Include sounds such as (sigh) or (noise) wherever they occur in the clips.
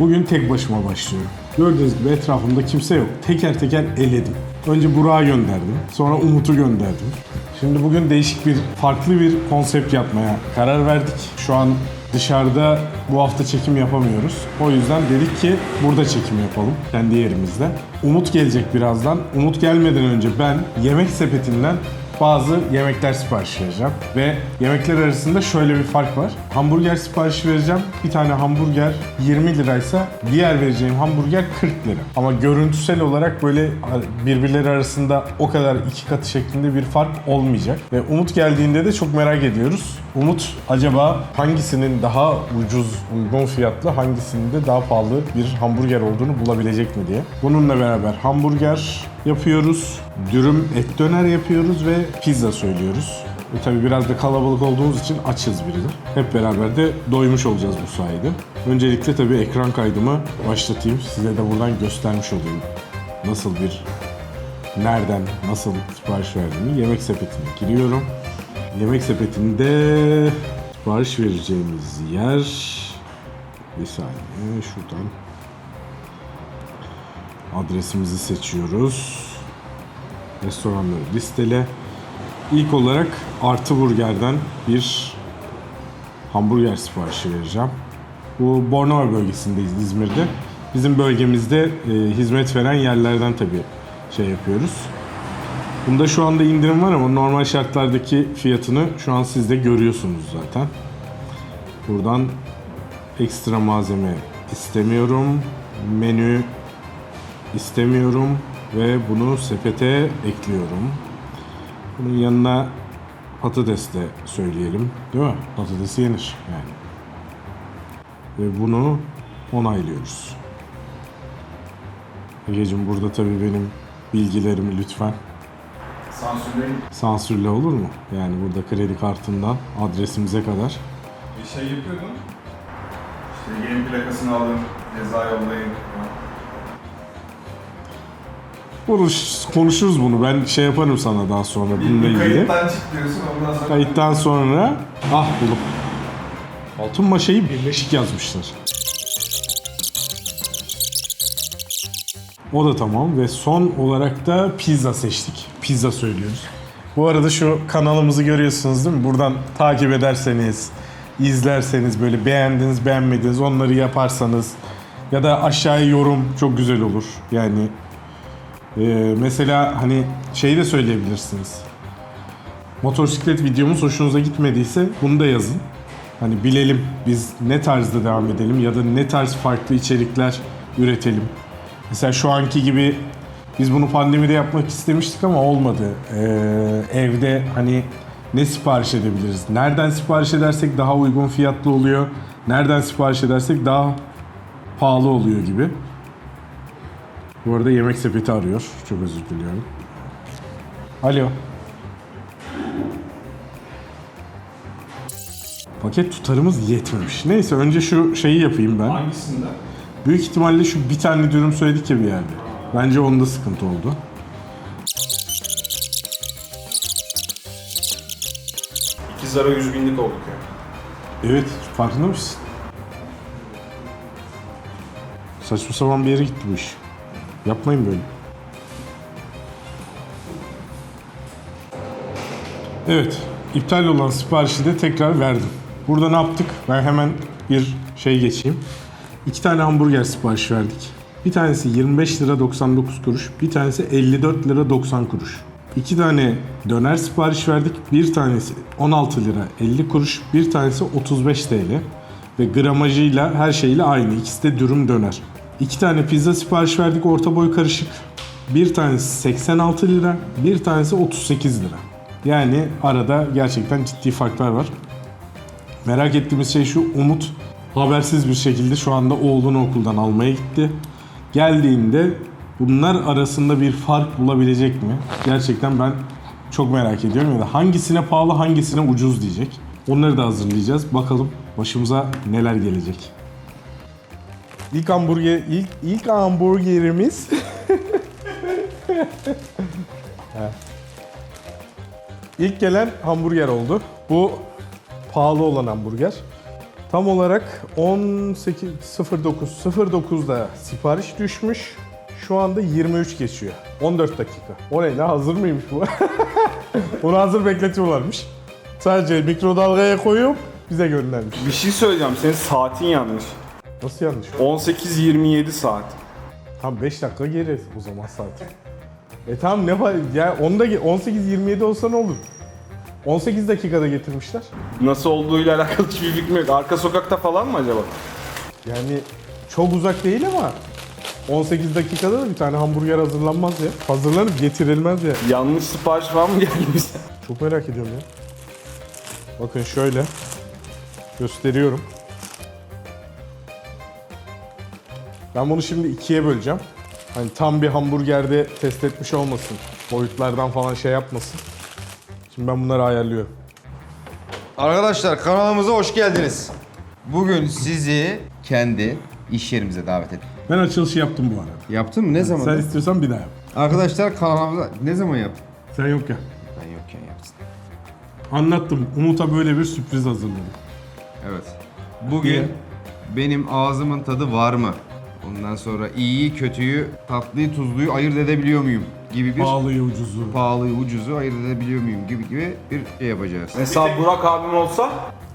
Bugün tek başıma başlıyorum. Gördüğünüz gibi etrafımda kimse yok. Teker teker eledim. Önce Burak'ı gönderdim. Sonra Umut'u gönderdim. Şimdi bugün değişik bir, farklı bir konsept yapmaya karar verdik. Şu an dışarıda bu hafta çekim yapamıyoruz. O yüzden dedik ki burada çekim yapalım kendi yerimizde. Umut gelecek birazdan. Umut gelmeden önce ben yemek sepetinden bazı yemekler sipariş vereceğim. Ve yemekler arasında şöyle bir fark var. Hamburger sipariş vereceğim. Bir tane hamburger 20 liraysa diğer vereceğim hamburger 40 lira. Ama görüntüsel olarak böyle birbirleri arasında o kadar iki katı şeklinde bir fark olmayacak. Ve Umut geldiğinde de çok merak ediyoruz. Umut acaba hangisinin daha ucuz, uygun fiyatlı, hangisinin de daha pahalı bir hamburger olduğunu bulabilecek mi diye. Bununla beraber hamburger yapıyoruz, dürüm et döner yapıyoruz ve pizza söylüyoruz. Ve tabii biraz da kalabalık olduğumuz için açız biri de. Hep beraber de doymuş olacağız bu sayede. Öncelikle tabii ekran kaydımı başlatayım. Size de buradan göstermiş olayım. Nasıl bir, nereden, nasıl sipariş verdiğimi. Yemek sepetine giriyorum. Yemek sepetinde sipariş vereceğimiz yer... Bir saniye şuradan adresimizi seçiyoruz. Restoranları listele. İlk olarak Artı Burger'den bir hamburger siparişi vereceğim. Bu Bornova bölgesindeyiz İzmir'de. Bizim bölgemizde e, hizmet veren yerlerden tabii şey yapıyoruz. Bunda şu anda indirim var ama normal şartlardaki fiyatını şu an siz de görüyorsunuz zaten. Buradan ekstra malzeme istemiyorum. Menü istemiyorum ve bunu sepete ekliyorum. Bunun yanına patates de söyleyelim. Değil mi? Patates yenir yani. Ve bunu onaylıyoruz. Egeciğim burada tabii benim bilgilerimi lütfen Sansürleyin. sansürle olur mu? Yani burada kredi kartından adresimize kadar. Bir şey yapıyordun. İşte yeni plakasını alın, ceza yollayın. Konuş, konuşuruz bunu. Ben şey yaparım sana daha sonra bununla ilgili. kayıttan çık diyorsun ondan sonra... Kayıttan sonra ah buldum. Altın maşayı birleşik yazmışlar. O da tamam ve son olarak da pizza seçtik. Pizza söylüyoruz. Bu arada şu kanalımızı görüyorsunuz değil mi? Buradan takip ederseniz, izlerseniz böyle beğendiniz, beğenmediniz onları yaparsanız ya da aşağıya yorum çok güzel olur. Yani e, mesela hani şeyi de söyleyebilirsiniz motosiklet videomuz hoşunuza gitmediyse bunu da yazın. Hani bilelim biz ne tarzda devam edelim ya da ne tarz farklı içerikler üretelim. Mesela şu anki gibi biz bunu pandemide yapmak istemiştik ama olmadı. Ee, evde hani ne sipariş edebiliriz? Nereden sipariş edersek daha uygun fiyatlı oluyor. Nereden sipariş edersek daha pahalı oluyor gibi. Bu arada yemek sepeti arıyor. Çok özür diliyorum. Alo. Paket tutarımız yetmemiş. Neyse önce şu şeyi yapayım ben. Hangisinde? Büyük ihtimalle şu bir tane dürüm söyledik ya bir yerde. Bence onda sıkıntı oldu. İki zara yüz binlik olduk ya. Evet farkında mısın? Saçma sapan bir yere gitti bu iş. Yapmayın böyle. Evet, iptal olan siparişi de tekrar verdim. Burada ne yaptık? Ben hemen bir şey geçeyim. İki tane hamburger sipariş verdik. Bir tanesi 25 lira 99 kuruş, bir tanesi 54 lira 90 kuruş. İki tane döner sipariş verdik. Bir tanesi 16 lira 50 kuruş, bir tanesi 35 TL. Ve gramajıyla her şeyle aynı. İkisi de dürüm döner. İki tane pizza sipariş verdik orta boy karışık. Bir tanesi 86 lira, bir tanesi 38 lira. Yani arada gerçekten ciddi farklar var. Merak ettiğimiz şey şu Umut habersiz bir şekilde şu anda oğlunu okuldan almaya gitti. Geldiğinde bunlar arasında bir fark bulabilecek mi? Gerçekten ben çok merak ediyorum ya da hangisine pahalı hangisine ucuz diyecek. Onları da hazırlayacağız. Bakalım başımıza neler gelecek. İlk hamburger ilk ilk hamburgerimiz (laughs) İlk gelen hamburger oldu. Bu pahalı olan hamburger. Tam olarak 18.09 09'da sipariş düşmüş. Şu anda 23 geçiyor. 14 dakika. O ne lan hazır mıymış bu? (laughs) Bunu hazır bekletiyorlarmış. Sadece mikrodalgaya koyup bize göndermiş. Bir şey söyleyeceğim. Senin saatin yanlış. Nasıl yanlış? 18.27 saat. Tam 5 dakika geri o zaman saat. E tamam ne var ya onda 18-27 olsa ne olur? 18 dakikada getirmişler. Nasıl olduğuyla alakalı hiçbir fikrim yok. Arka sokakta falan mı acaba? Yani çok uzak değil ama 18 dakikada da bir tane hamburger hazırlanmaz ya. Hazırlanıp getirilmez ya. Yanlış sipariş falan mı bize? Çok merak ediyorum ya. Bakın şöyle gösteriyorum. Ben bunu şimdi ikiye böleceğim. Hani tam bir hamburgerde test etmiş olmasın. Boyutlardan falan şey yapmasın. Şimdi ben bunları ayarlıyorum. Arkadaşlar kanalımıza hoş geldiniz. Bugün sizi kendi iş yerimize davet ettim. Ben açılışı yaptım bu arada. Yaptın mı? Ne zaman? Sen istiyorsan bir daha yap. Arkadaşlar kanalımıza ne zaman yaptın? Sen yok ya. Ben yokken yaptın. Anlattım. Umut'a böyle bir sürpriz hazırladım. Evet. Bugün benim ağzımın tadı var mı? Ondan sonra iyiyi, kötüyü, tatlıyı, tuzluyu ayırt edebiliyor muyum? Gibi bir Pahalıyı ucuzu. pahalıyı, ucuzu ayırt edebiliyor muyum gibi gibi bir şey yapacağız. Mesela Burak abim olsa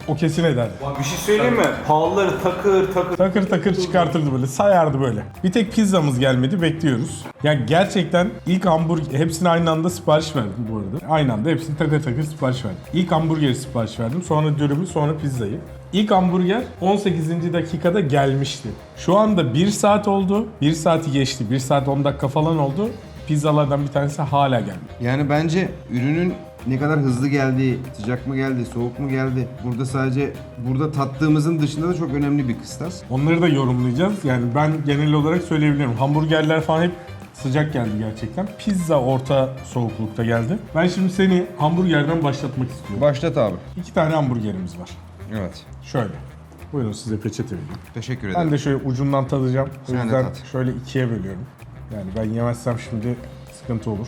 O kesin ederdi. bir şey söyleyeyim mi? Pahalıları takır takır. Takır takır çıkartırdı böyle, sayardı böyle. Bir tek pizzamız gelmedi, bekliyoruz. Ya gerçekten ilk hamburger, hepsini aynı anda sipariş verdim bu arada. Aynı anda hepsini takır takır sipariş verdim. İlk hamburgeri sipariş verdim, sonra dürümü, sonra pizzayı. İlk hamburger 18. dakikada gelmişti. Şu anda 1 saat oldu, 1 saati geçti, 1 saat 10 dakika falan oldu. Pizzalardan bir tanesi hala gelmedi. Yani bence ürünün ne kadar hızlı geldiği, sıcak mı geldi, soğuk mu geldi? Burada sadece burada tattığımızın dışında da çok önemli bir kıstas. Onları da yorumlayacağız. Yani ben genel olarak söyleyebilirim. Hamburgerler falan hep sıcak geldi gerçekten. Pizza orta soğuklukta geldi. Ben şimdi seni hamburgerden başlatmak istiyorum. Başlat abi. İki tane hamburgerimiz var. Evet. Şöyle. Buyurun size peçete vereyim. Teşekkür ederim. Ben de şöyle ucundan tadacağım. O Sen de yüzden tat. şöyle ikiye bölüyorum. Yani ben yemezsem şimdi sıkıntı olur.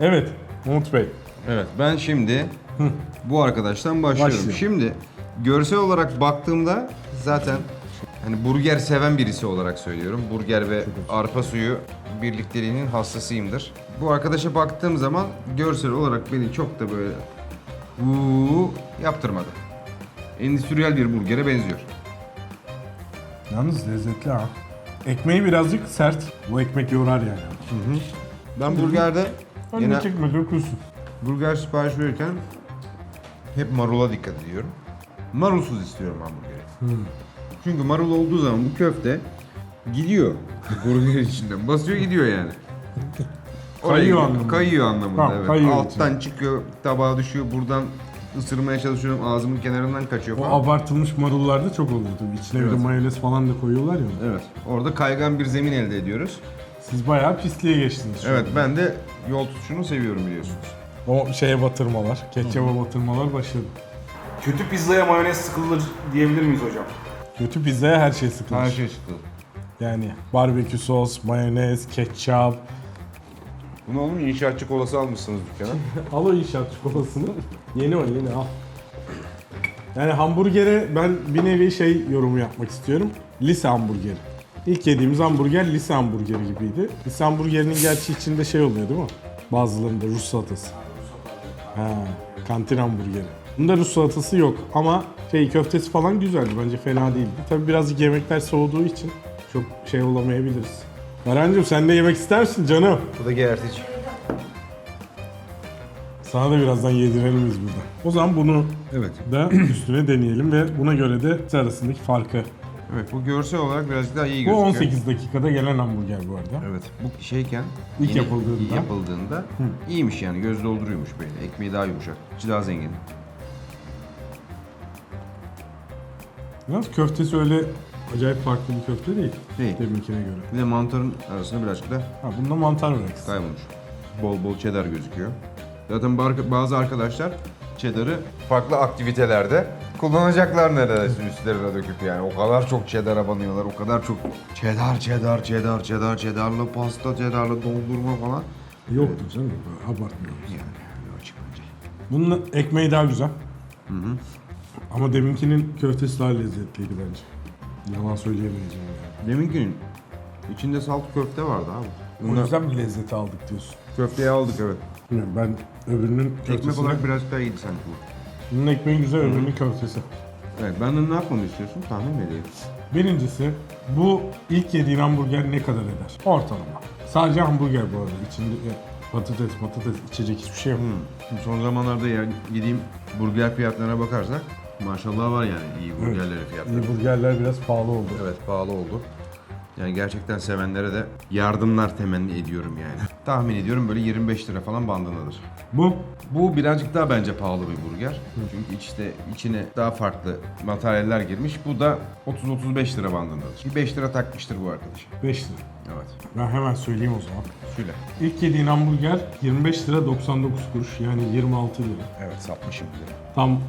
Evet, Umut Bey. Evet ben şimdi bu arkadaştan başlıyorum. Başlıyorum. Şimdi görsel olarak baktığımda zaten hani burger seven birisi olarak söylüyorum. Burger ve arpa suyu birlikteliğinin hassasıyımdır. Bu arkadaşa baktığım zaman görsel olarak beni çok da böyle huu yaptırmadı. Endüstriyel bir burgere benziyor. Yalnız lezzetli ha. Ekmeği birazcık sert. Bu ekmek yorar yani. Ben burgerde Ben yine de çekme dökülsün. Burger sipariş verirken hep marula dikkat ediyorum. Marulsuz istiyorum hamburgeri. Çünkü marul olduğu zaman bu köfte gidiyor burger (laughs) içinden. Basıyor gidiyor yani. Oraya Kayıyor gidiyor. anlamında. Kayıyor anlamında evet. kayıyor Alttan çıkıyor, tabağa düşüyor, buradan ısırmaya çalışıyorum, ağzımın kenarından kaçıyor O falan. abartılmış marullarda çok oluyordu. İçine bir de Evet. mayonez falan da koyuyorlar ya. Evet. Orada kaygan bir zemin elde ediyoruz. Siz bayağı pisliğe geçtiniz. Evet, ben de yol tutuşunu seviyorum biliyorsunuz. O şeye batırmalar, ketçaba batırmalar başladı. Kötü pizzaya mayonez sıkılır diyebilir miyiz hocam? Kötü pizzaya her şey sıkılır. Her şey çıktı. Yani barbekü sos, mayonez, ketçap. Bunu oğlum inşaatçı kolası almışsınız dükkana. (laughs) Al o inşaat çikolatasını. yeni o yeni al. Yani hamburgere ben bir nevi şey yorumu yapmak istiyorum. Lise hamburgeri. İlk yediğimiz hamburger lise hamburgeri gibiydi. Lise hamburgerinin gerçi içinde şey oluyor değil mi? Bazılarında Rus salatası. Ha, kantin hamburgeri. Bunda Rus salatası yok ama şey köftesi falan güzeldi bence fena değildi. Tabii birazcık yemekler soğuduğu için çok şey olamayabiliriz. Barancığım sen de yemek ister misin canım? Bu da gerçek. Sana da birazdan yedirelim biz burada. O zaman bunu Evet. da üstüne deneyelim ve buna göre de ikisi arasındaki farkı. Evet bu görsel olarak birazcık daha iyi Bu gözüküyor. 18 dakikada gelen hamburger bu arada. Evet. Bu şeyken İlk yeni- yapıldığında. yapıldığında iyiymiş yani göz dolduruyormuş böyle. Ekmeği daha yumuşak, içi daha zengin. Yalnız köftesi öyle acayip farklı bir köfte değil. Değil. Deminkine göre. Bir de mantarın arasında birazcık da Ha bunda mantar var ekstra. kaybolmuş. Bol bol cheddar gözüküyor. Zaten bar- bazı arkadaşlar cheddar'ı farklı aktivitelerde kullanacaklar neredeyse üstlerine döküp yani. O kadar çok cheddar'a banıyorlar, o kadar çok cheddar, cheddar, cheddar, cheddar, cheddarlı pasta, cheddarlı dondurma falan. Yoktur canım. böyle Abartmıyoruz. Yani öyle açık. Bunun ekmeği daha güzel. Ama deminkinin köftesi daha lezzetliydi bence. Yalan söyleyemeyeceğim yani. Deminkinin içinde salt köfte vardı abi. O Bunda yüzden mi lezzeti aldık diyorsun? köfteyi aldık evet. Ben öbürünün köftesine... Ekmek olarak biraz daha iyiydi sanki bu. Bunun ekmeği güzel, öbürünün köftesi. Evet benden ne yapmamı istiyorsun? Tahmin mi edeyim? Birincisi bu ilk yediğin hamburger ne kadar eder? Ortalama. Sadece hamburger bu arada. İçinde e, patates, patates, içecek hiçbir şey yok. Şimdi son zamanlarda ya gideyim burger fiyatlarına bakarsak maşallah var yani iyi burgerleri fiyatları. İyi burgerler biraz pahalı oldu. Evet pahalı oldu. Yani gerçekten sevenlere de yardımlar temenni ediyorum yani. (laughs) Tahmin ediyorum böyle 25 lira falan bandındadır. Bu Bu birazcık daha bence pahalı bir burger. Çünkü işte içine daha farklı materyaller girmiş. Bu da 30-35 lira bandındadır. Bir 5 lira takmıştır bu arkadaş. 5 lira. Evet. Ben hemen söyleyeyim o zaman. Şöyle. İlk yediğin hamburger 25 lira 99 kuruş yani 26 lira. Evet satmışım bile. Tam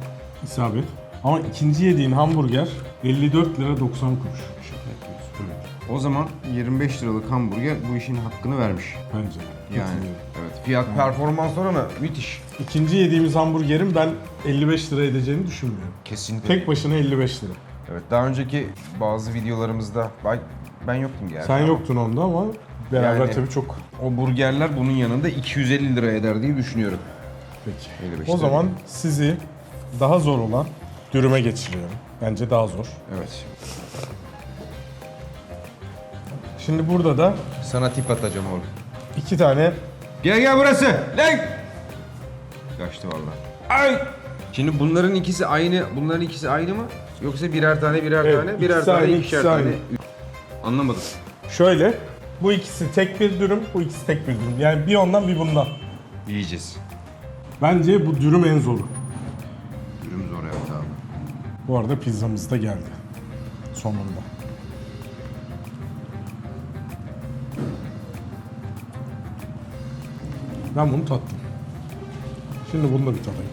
isabet. Ama ikinci yediğin hamburger 54 lira 90 kuruş. O zaman 25 liralık hamburger bu işin hakkını vermiş. Bence. Yani Katılıyorum. evet. Fiyat performans oranı müthiş. İkinci yediğimiz hamburgerin ben 55 lira edeceğini düşünmüyorum. Kesinlikle. Tek başına 55 lira. Evet daha önceki bazı videolarımızda ben, ben yoktum gerçi. Sen ama yoktun onda ama beraber Yani- tabii çok. O burgerler bunun yanında 250 lira eder diye düşünüyorum. Peki. 55 O lira. zaman sizi daha zor olan dürüme geçiriyorum. Bence daha zor. Evet. Şimdi burada da Sana tip atacağım oğlum. iki tane Gel gel burası. Lan! Kaçtı vallahi. Ay! Şimdi bunların ikisi aynı, bunların ikisi aynı mı? Yoksa birer tane, birer Evet, tane, birer ikisi tane, aynı, ikişer ikisi tane. aynı. Anlamadım. şöyle. Bu ikisi tek bir dürüm, bu ikisi tek bir dürüm. Yani bir ondan bir bundan. Yiyeceğiz. Bence bu dürüm en zoru. Dürüm zor yaptı abi. Bu arada pizzamız da geldi. Sonunda. Ben bunu tattım. Şimdi bunu da bir tadayım.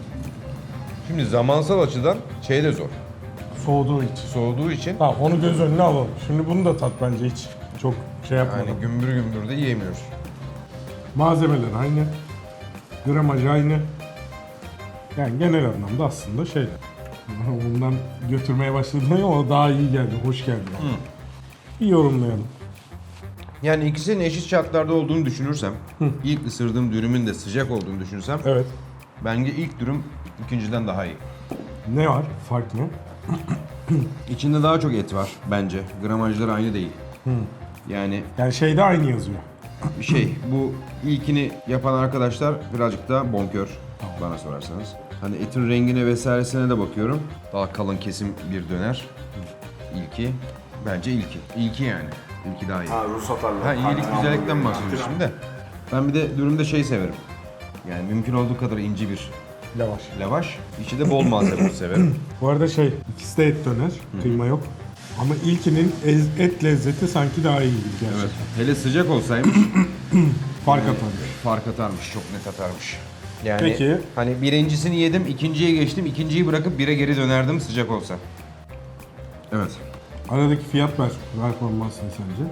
Şimdi zamansal açıdan şey de zor. Soğuduğu için. Soğuduğu için Tamam onu göz önüne alalım. Şimdi bunu da tat bence hiç çok şey yapmadım. yani gümbür gümbür de yiyemiyoruz. Malzemeler aynı. Gramaj aynı. Yani genel anlamda aslında şey. (laughs) Ondan götürmeye başladım ama daha iyi geldi, hoş geldi. Yani. Bir yorumlayalım. Yani ikisinin eşit şartlarda olduğunu düşünürsem, ilk ısırdığım dürümün de sıcak olduğunu düşünürsem, Evet. bence ilk dürüm ikinciden daha iyi. Ne var? Fark ne? (clears throat) İçinde daha çok et var bence. Gramajları aynı değil. Yani Yani şeyde aynı yazıyor. şey (clears throat) bu ilkini yapan arkadaşlar birazcık daha bonkör bana sorarsanız. Hani etin rengine vesairesine de bakıyorum. Daha kalın kesim bir döner. İlki bence ilki. İlki yani. İlki daha iyi. Ha Rus atarlar. Ha iyilik güzellikten bahsediyoruz şimdi de. Ben bir de dürümde şey severim. Yani mümkün olduğu kadar ince bir Lavaş. lavaş. İçi de bol malzeme (clears throat) severim. Bu arada şey, ikisi de et döner. Kıyma yok. Ama ilkinin ez- et lezzeti sanki daha iyi gibi gerçekten. Evet. Hele sıcak olsaymış (clears throat) Fark atarmış. fark atarmış, çok net atarmış. Yani Peki. hani birincisini yedim, ikinciye geçtim, ikinciyi bırakıp bire geri dönerdim sıcak olsa. Evet. Aradaki fiyat per performansını sence?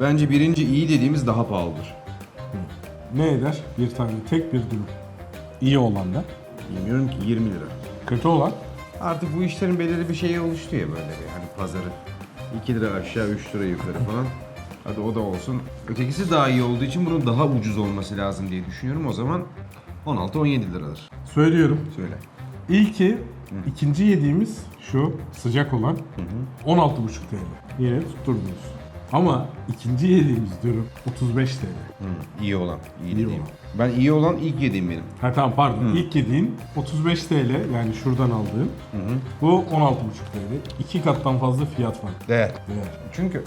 Bence birinci iyi dediğimiz daha pahalıdır. Ne eder? Bir tane tek bir dürüm. İyi olan da. Bilmiyorum ki 20 lira. Kötü olan Artık bu işlerin belirli bir şeyi oluştu ya böyle bir hani pazarı. 2 lira aşağı 3 lira yukarı falan. Hadi o da olsun. Ötekisi daha iyi olduğu için bunun daha ucuz olması lazım diye düşünüyorum. O zaman 16-17 liradır. söylüyorum. Söyle. İlki ikinci yediğimiz şu sıcak olan 16,5 TL. Yine tutturdunuz. Ama ikinci yediğimiz dürüm 35 TL. Hı, iyi olan. iyi dediğim. olan. Ben iyi olan ilk yediğim benim. Ha tamam pardon. İlk yediğin 35 TL yani şuradan aldığın. Bu 16,5 TL. İki kattan fazla fiyat var. Değer. Değer. Çünkü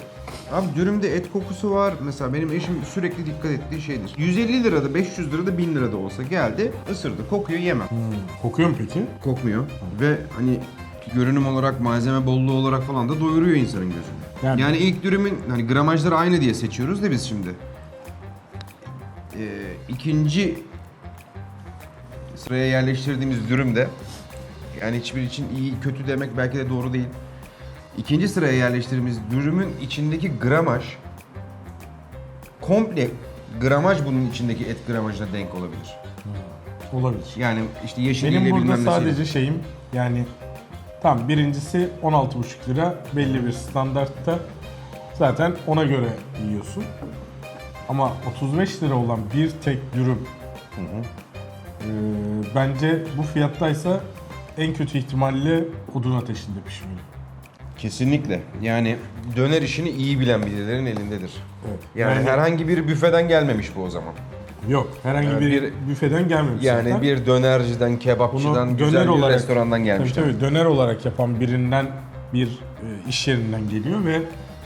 abi dürümde et kokusu var. Mesela benim eşim sürekli dikkat ettiği şeydir. 150 lirada, 500 lirada, 1000 lirada olsa geldi, ısırdı, kokuyor, yemem. Kokuyor mu peki? Kokmuyor ve hani görünüm olarak, malzeme bolluğu olarak falan da doyuruyor insanın gözünü. Yani- Yani, ilk dürümün hani gramajları aynı diye seçiyoruz da biz şimdi. Ee, ikinci sıraya yerleştirdiğimiz dürümde yani hiçbir için iyi kötü demek belki de doğru değil. İkinci sıraya yerleştirdiğimiz dürümün içindeki gramaj komple gramaj bunun içindeki et gramajına denk olabilir. Olabilir. Yani işte yeşiliyle Benim burada nesiyle. sadece şeyim yani Tamam birincisi 16,5 lira belli bir standartta. Zaten ona göre yiyorsun. Ama 35 lira olan bir tek dürüm ee, bence bu fiyattaysa en kötü ihtimalle odun ateşinde pişmeli. Kesinlikle. Yani döner işini iyi bilen birilerin elindedir. Evet. Yani Bence- herhangi bir büfeden gelmemiş bu o zaman. Yok herhangi Yani bir, bir- büfeden gelmemiş Yani zaten. bir dönerciden, kebapçıdan, güzel bir olarak- restorandan gelmiş. Tabii tabii döner olarak yapan birinden bir e, iş yerinden geliyor ve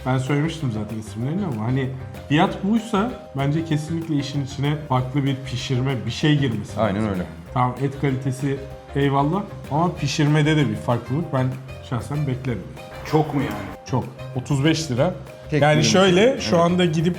ben söylemiştim zaten isimlerini ama hani fiyat buysa bence kesinlikle işin içine farklı bir pişirme bir şey girmesi Aynen lazım. öyle. Tamam et kalitesi eyvallah ama pişirmede de bir farklılık ben şahsen beklerim. Çok mu yani? Çok. 35 lira. Tek yani şöyle şu evet. anda gidip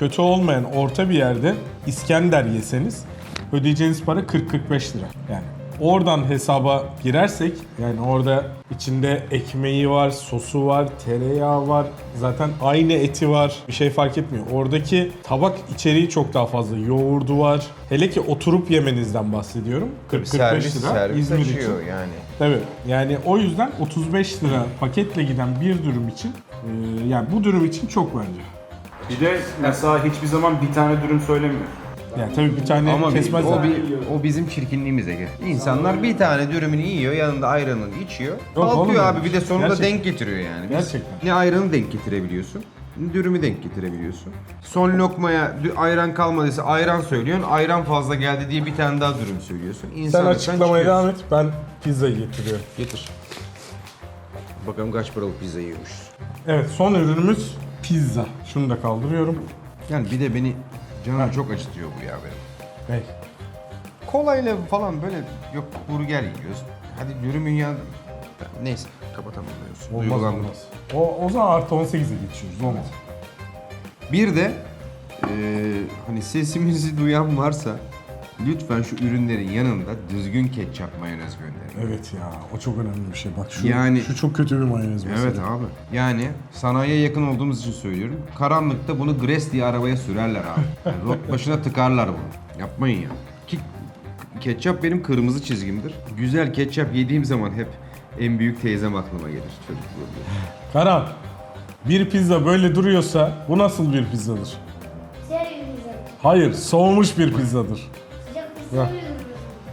kötü olmayan orta bir yerde İskender yeseniz ödeyeceğiniz para 40-45 lira. Yani oradan hesaba girersek yani orada içinde ekmeği var, sosu var, tereyağı var. Zaten aynı eti var. Bir şey fark etmiyor. Oradaki tabak içeriği çok daha fazla. Yoğurdu var. Hele ki oturup yemenizden bahsediyorum. 40-45 servis, lira servis İzmir için. yani. Tabii. Yani o yüzden 35 lira paketle giden bir dürüm için e, yani bu dürüm için çok bence. Bir de mesela hiçbir zaman bir tane dürüm söylemiyor. Yani tabii bir tane Ama bir, kesmez. o, bir, o bizim çirkinliğimiz Ege. İnsanlar bir tane dürümünü yiyor, yanında ayranını içiyor. oğlum Kalkıyor abi bir de sonunda Gerçekten. denk getiriyor yani. Biz Gerçekten. Ne ayranı denk getirebiliyorsun, ne dürümü denk getirebiliyorsun. Son lokmaya dü- ayran kalmadıysa ayran söylüyorsun, ayran fazla geldi diye bir tane daha dürüm söylüyorsun. Sen İnsanlıktan açıklamaya çıkıyorsun. devam et. Ben pizzayı getiriyorum. Getir. Bakalım kaç paralık pizza yiyormuşuz. Evet son ürünümüz pizza. Şunu da kaldırıyorum. Yani bir de beni canım çok acıtıyor bu ya benim. Hey. Kolayla falan böyle yok burger yiyoruz. Hadi dürümün ya neyse kapatalım diyorsun. Olmaz Duygulandım. olmaz. O, o zaman artı 18'e geçiyoruz. Olmaz. Bir de eee, hani sesimizi duyan varsa lütfen şu ürünlerin yanında düzgün ketçap mayonez gönderin. Evet ya o çok önemli bir şey. Bak şu, Yani- şu çok kötü bir mayonez mesela. Evet abi. Yani sanayiye yakın olduğumuz için söylüyorum. Karanlıkta bunu Gres diye arabaya sürerler abi. (laughs) Yani rot başına tıkarlar bunu. Yapmayın ya. Ki ketçap benim kırmızı çizgimdir. Güzel ketçap yediğim zaman hep en büyük teyzem aklıma gelir çocukluğumda. (laughs) Karan. Bir pizza böyle duruyorsa bu nasıl bir pizzadır? Bir pizza. Hayır, soğumuş bir pizzadır. Yiyorsun?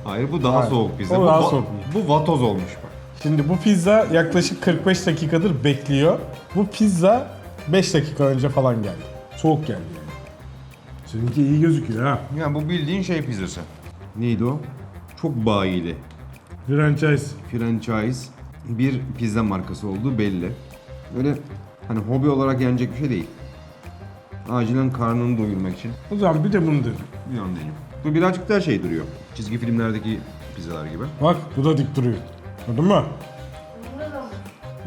Hayır bu daha Hayır. soğuk pizza. O bu, daha va- soğuk. bu vatoz olmuş bak. Şimdi bu pizza yaklaşık 45 dakikadır bekliyor. Bu pizza 5 dakika önce falan geldi. Soğuk geldi yani. Seninki iyi gözüküyor ha. Yani bu bildiğin şey pizzası. Neydi o? Çok bayili. Franchise. Franchise bir pizza markası olduğu belli. Böyle hani hobi olarak yenecek bir şey değil. Acilen karnını doyurmak için O zaman bir de bunu dedim. bir an deneyim. Bu birazcık daha şey duruyor. Çizgi filmlerdeki pizzalar gibi. Bak bu da dik duruyor. Gördün mü?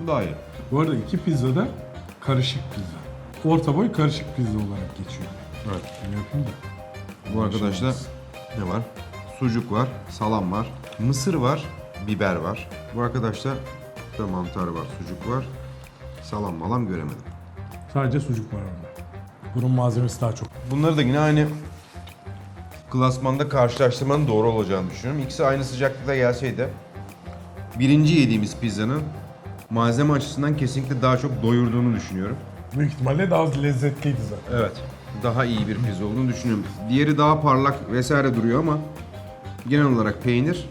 Bu daha iyi. Bu arada iki pizza da karışık pizza. Orta boy karışık pizza olarak geçiyor. Evet. Bunu yapayım da. Bu arkadaşta ne var? Sucuk var, salam var, mısır var, biber var. Bu arkadaşta da mantar var, sucuk var. Salam malam göremedim. Sadece sucuk var orada. Bunun malzemesi daha çok. Bunları da yine aynı klasmanda karşılaştırmanın doğru olacağını düşünüyorum. İkisi aynı sıcaklıkta gelseydi birinci yediğimiz pizzanın malzeme açısından kesinlikle daha çok doyurduğunu düşünüyorum. Büyük ihtimalle daha lezzetliydi zaten. Evet. Daha iyi bir pizza olduğunu düşünüyorum. Diğeri daha parlak vesaire duruyor ama genel olarak peynir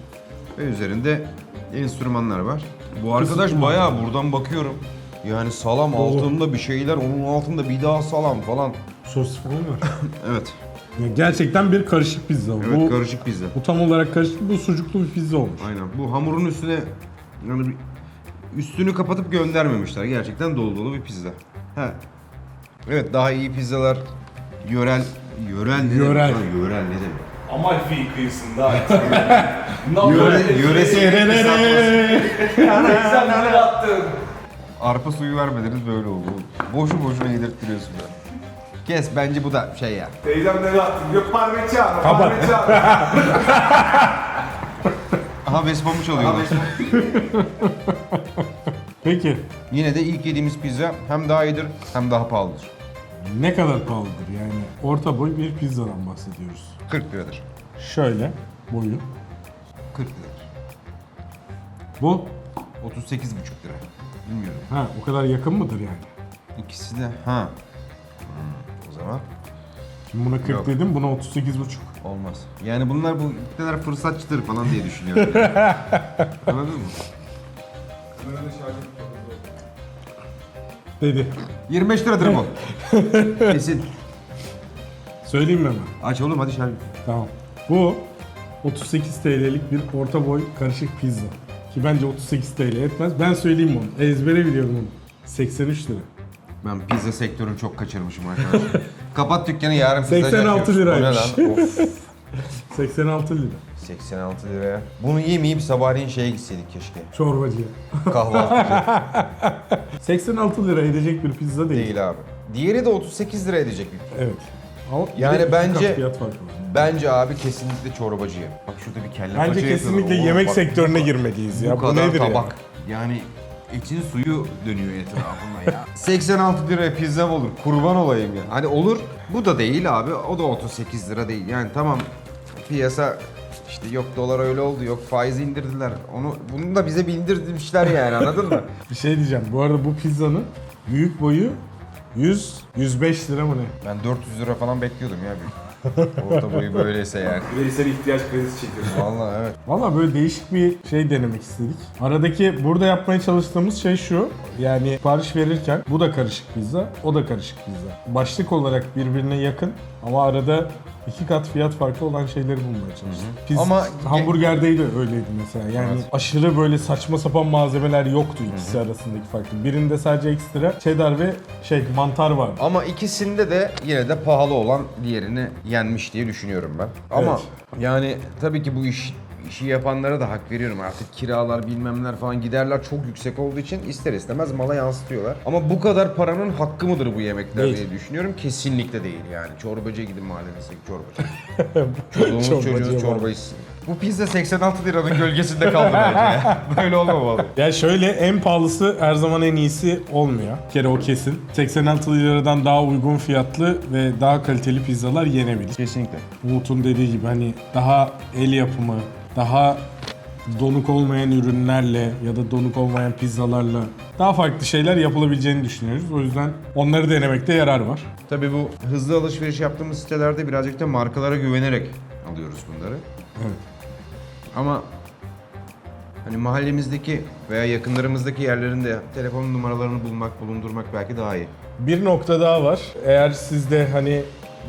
ve üzerinde enstrümanlar var. Bu arkadaş bayağı buradan bakıyorum. Yani salam altında bir şeyler, onun altında bir daha salam falan. Sos falan var. (laughs) Evet. Ya gerçekten bir karışık pizza. Evet bu, karışık pizza. bu tam olarak karışık. Bu sucuklu bir pizza olmuş. Aynen. Bu hamurun üstüne yani bir- üstünü kapatıp göndermemişler. Gerçekten dolu dolu bir pizza. Ha. Evet daha iyi pizzalar yörel yörel ne Yörel. demek? lan? Yörel ne demek? Amalfi kıyısında. (laughs) Yöre, yöresi Sen nereye attın? Arpa suyu vermediniz böyle oldu. Boşu boşuna yedirttiriyorsun ya. Kes bence bu da şey ya. Teyzem nereye attın? Yok parmesan. Kapat. Parmesan. (laughs) Aha Vespa'mı çalıyorlar. (laughs) Peki Yine de ilk yediğimiz pizza hem daha iyidir hem daha pahalıdır. ne kadar pahalıdır yani? Orta boy bir pizzadan bahsediyoruz. 40 liradır. Şöyle boyu. 40 liradır. Bu 38,5 lira. Bilmiyorum. Ha o kadar yakın mıdır yani? İkisi de ha. Hmm, zaman Şimdi buna 40 Yok. dedim buna 38,5. olmaz. Yani bunlar bu kadar fırsatçıdır falan diye düşünüyorum. (laughs) Anladın mı? Dedi. 25 liradır bu. Kesin. Söyleyeyim mi hemen? Aç oğlum hadi şarj. Tamam. Bu 38 TL'lik bir orta boy karışık pizza. Ki bence 38 TL etmez. Ben söyleyeyim onu. Ezbere biliyorum onu. 83 lira. Ben pizza sektörünü çok kaçırmışım arkadaşlar. (laughs) Kapat dükkanı yarın pizza 86 açıyoruz. liraymış. O ne lan? (laughs) Of. 86 lira. 86 liraya. Bunu yemeyip sabahleyin şeye gitseydik keşke. Çorbacıya. Kahvaltıcı. (laughs) 86 lira edecek bir pizza değil. Değil abi. Diğeri de 38 lira edecek bir. Evet. Ama Yani bence- kat fiyat farkı var. Bence abi kesinlikle çorbacıya. Bak şurada bir kelle paça Bence yapıyorlar. kesinlikle yemek bak, sektörüne bu- girmeliyiz ya. Bu Bu, kadar nedir tabak. Yani etin suyu dönüyor etrafında ya. (laughs) 86 liraya pizza olur? Kurban olayım ya. Hani olur. Bu da değil abi. O da 38 lira değil. Yani tamam piyasa işte yok dolar öyle oldu, yok faiz indirdiler. Onu bunu da bize bildirmişler yani anladın mı? (laughs) Bir şey diyeceğim. Bu arada bu pizzanın büyük boyu 100 105 lira mı ne? Ben 400 lira falan bekliyordum ya bir. (laughs) Orta boyu böyleyse yani. Bireysel ihtiyaç kredisi çekiyorsun. Vallahi evet. Valla böyle değişik bir şey denemek istedik. Aradaki burada yapmaya çalıştığımız şey şu. Yani sipariş verirken bu da karışık pizza, o da karışık pizza. Başlık olarak birbirine yakın ama arada iki kat fiyat farkı olan şeyleri bulmaya çalıştık. Pizza, Ama- hamburgerde de öyleydi mesela. Yani Evet. aşırı böyle saçma sapan malzemeler yoktu ikisi arasındaki farkı. Birinde sadece ekstra cheddar ve şey mantar vardı. Ama ikisinde de yine de pahalı olan diğerini yenmiş diye düşünüyorum ben. Ama Evet. yani tabii ki bu iş işi yapanlara da hak veriyorum. Artık kiralar bilmemler falan giderler çok yüksek olduğu için ister istemez mala yansıtıyorlar. Ama bu kadar paranın hakkı mıdır bu yemekler Değil. diye düşünüyorum. Kesinlikle değil yani. Çorbacıya gidin mahallenizdeki çorbacı. (laughs) Çoluğumuz çocuğumuz çorba içsin. Bu pizza 86 liranın gölgesinde kaldı bence ya. (laughs) Böyle olmamalı. Ya şöyle en pahalısı her zaman en iyisi olmuyor. Bir kere o kesin. 86 liradan daha uygun fiyatlı ve daha kaliteli pizzalar yenebilir. Kesinlikle. Umut'un dediği gibi hani daha el yapımı, daha donuk olmayan ürünlerle ya da donuk olmayan pizzalarla daha farklı şeyler yapılabileceğini düşünüyoruz. O yüzden onları denemekte yarar var. Tabii bu hızlı alışveriş yaptığımız sitelerde birazcık da markalara güvenerek alıyoruz bunları. Evet. Ama hani mahallemizdeki veya yakınlarımızdaki yerlerinde telefon numaralarını bulmak, bulundurmak belki daha iyi. Bir nokta daha var. Eğer siz de hani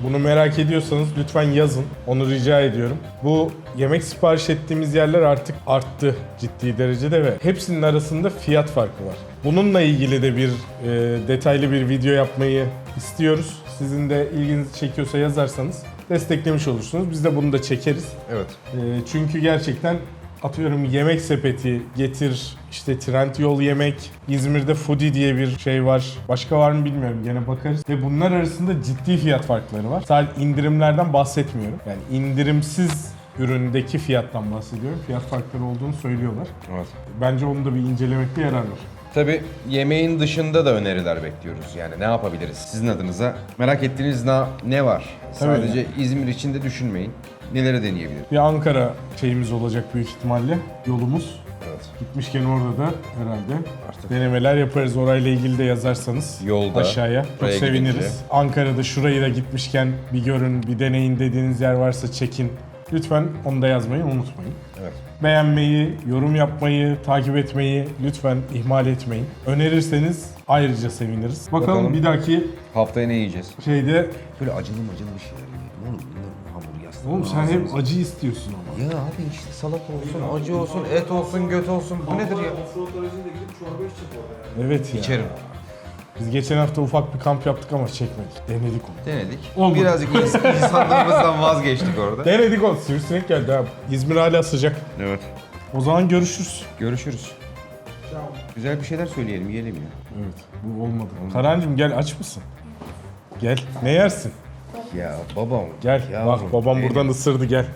bunu merak ediyorsanız lütfen yazın. Onu rica ediyorum. Bu yemek sipariş ettiğimiz yerler artık arttı ciddi derecede ve hepsinin arasında fiyat farkı var. Bununla ilgili de bir e, detaylı bir video yapmayı istiyoruz. Sizin de ilginizi çekiyorsa yazarsanız desteklemiş olursunuz. Biz de bunu da çekeriz. Evet. E, çünkü gerçekten atıyorum yemek sepeti getir işte Trendyol yemek İzmir'de Foodie diye bir şey var. Başka var mı bilmiyorum gene bakarız. Ve bunlar arasında ciddi fiyat farkları var. Sadece indirimlerden bahsetmiyorum. Yani indirimsiz üründeki fiyattan bahsediyorum. Fiyat farkları olduğunu söylüyorlar. Evet. Bence onu da bir incelemekte yarar var. Tabii yemeğin dışında da öneriler bekliyoruz. Yani ne yapabiliriz sizin adınıza? Merak ettiğiniz ne, ne var? Tabii. Sadece İzmir için de düşünmeyin. Neleri deneyebiliriz? Bir Ankara şeyimiz olacak büyük ihtimalle. Yolumuz. Evet. Gitmişken orada da herhalde Artık denemeler yaparız. Orayla ilgili de yazarsanız Yolda, aşağıya. Çok oraya seviniriz. gidince. Ankara'da şurayı da gitmişken bir görün, bir deneyin dediğiniz yer varsa çekin. Lütfen onu da yazmayı unutmayın. evet. Beğenmeyi, yorum yapmayı, takip etmeyi lütfen ihmal etmeyin. Önerirseniz ayrıca seviniriz. Bakalım, Bakalım. bir dahaki Haftaya ne yiyeceğiz? şeyde... Böyle acılı macılı bir şeyler yiyelim. Oğlum bunlar hamur yastığı. Oğlum sen hep acı istiyorsun ama. Ya abi işte salata olsun, acı olsun, et olsun, göt olsun. Bu nedir ya? Offroad aracıyla gidip çorba içecek orada yani. Evet ya. İçerim. Biz geçen hafta ufak bir kamp yaptık ama çekmedik. Denedik onu. Denedik. Olmadı. Birazcık ins- (laughs) insanlarımızdan vazgeçtik orada. Denedik onu. Sivrisinek geldi abi. İzmir hala sıcak. Evet. O zaman görüşürüz. Görüşürüz. Güzel bir şeyler söyleyelim, yiyelim ya. Evet bu olmadı. Karancığım gel aç mısın? Gel. Ne yersin? Ya babam. Gel. yavrum, Bak babam benim. buradan ısırdı gel.